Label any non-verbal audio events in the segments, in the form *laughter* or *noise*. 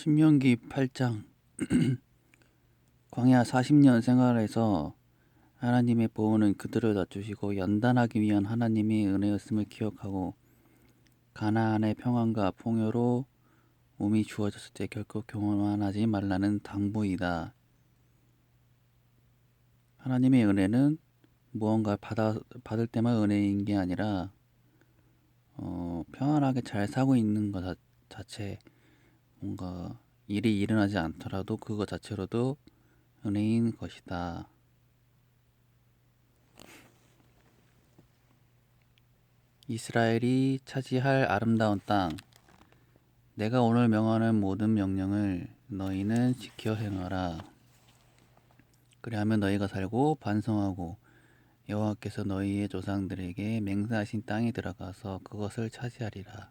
신명기 8장 *clears throat* 광야 40년 생활에서 하나님의 보호는 그들을 낮추시고 연단하기 위한 하나님의 은혜였음을 기억하고 가나안의 평안과 풍요로 몸이 주어졌을 때 결코 교만하지 말라는 당부이다. 하나님의 은혜는 무언가 받아, 받을 때만 은혜인 게 아니라 어, 평안하게 잘 사고 있는 것 자- 자체 뭔가 일이 일어나지 않더라도 그것 자체로도 은혜인 것이다. 이스라엘이 차지할 아름다운 땅. 내가 오늘 명하는 모든 명령을 너희는 지켜 행하라. 그리하면 너희가 살고 반성하고 여호와께서 너희의 조상들에게 맹세하신 땅에 들어가서 그것을 차지하리라.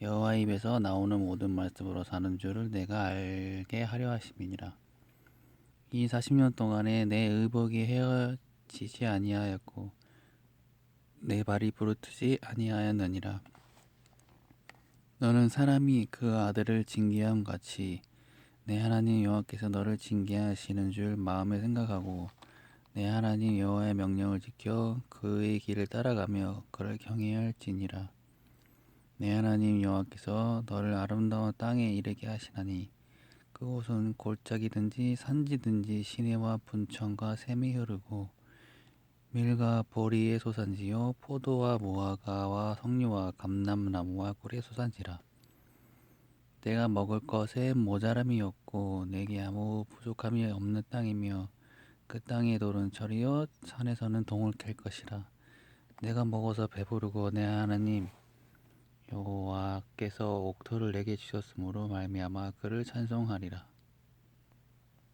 여호와 입에서 나오는 모든 말씀으로 사는 줄을 내가 알게 하려 하심이니라. 이 40년 동안에 내 의복이 헤어지지 아니하였고 내 발이 부르트지 아니하였느니라. 너는 사람이 그 아들을 징계함 같이 내 하나님 여호와께서 너를 징계하시는 줄 마음에 생각하고 내 하나님 여호와의 명령을 지켜 그의 길을 따라가며 그를 경외할지니라. 내 하나님 여호와께서 너를 아름다운 땅에 이르게 하시나니 그곳은 골짜기든지 산지든지 시내와 분천과 샘이 흐르고 밀과 보리의 소산지요 포도와 무화과와 석류와 감람나무와 꿀의 소산지라. 내가 먹을 것에 모자람이 없고 내게 아무 부족함이 없는 땅이며 그 땅의 돌은 철이요 산에서는 동을 캘 것이라. 내가 먹어서 배부르고 내 하나님 여호와께서 옥토를 내게 주셨으므로 말미암아 그를 찬송하리라